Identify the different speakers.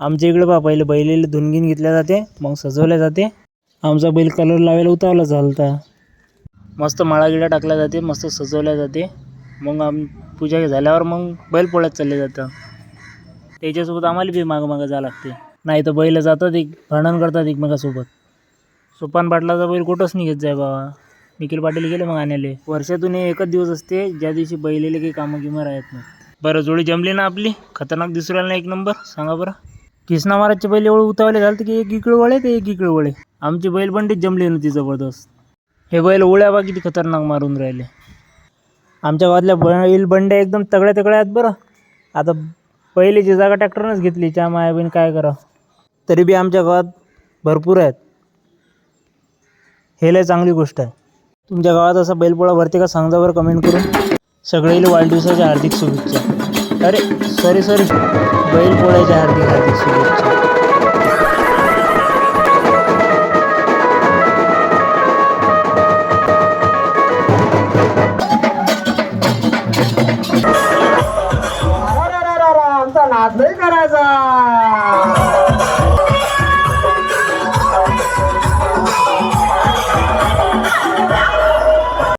Speaker 1: आमच्या इकडे पहा पहिले बैलेले धुनगीन घेतल्या जाते मग सजवल्या जाते. आमचा बैल कलर लावायला उतावला झालता. मस्त माळागिळा टाकल्या जाते मस्त सजवल्या जाते. मग आम पूजा झाल्यावर मग बैल पोळ्यात चालले जातं त्याच्यासोबत आम्हाला बी मागं मागं जावं लागते. नाही तर बैल जातात एक भांडण करतात एकमेकासोबत. सोपान पाटलाचा बैल कुठंच निघत जाय बाबा. निखिल पाटील गेले मग आणायले. वर्षातून हे एकच दिवस असते ज्या दिवशी बैलेले काही कामं किंमत राहत नाही. बरं जोडी जमली ना आपली? खतरनाक दिसू राहिला ना एक नंबर? सांगा बरं. कृष्णा महाराजचे बैल एवढं उतावले झालं की एक इकडे वळे ते एक इकडे वळे आमची बैलबंडीच जमली नव्हती जबरदस्त. हे बैल ओळ्या किती खतरनाक मारून राहिले. आमच्या गावातल्या बैल बंड्या एकदम तगड्या तगड्या आहेत बरं. आता पहिलीची जागा ट्रॅक्टरनंच घेतली त्या मायाबीन काय करा तरी बी आमच्या गावात भरपूर आहेत. हे लय चांगली गोष्ट आहे. तुमच्या गावात असा बैलपोळा भरते का सांगा बरं कमेंट करून. सगळ्याला वाढदिवसाच्या हार्दिक शुभेच्छा. अरे सॉरी सॉरी बैल बैलपोळ्याच्या हार्दिक हार्दिक शुभेच्छा.
Speaker 2: आमचा नाही करायचा.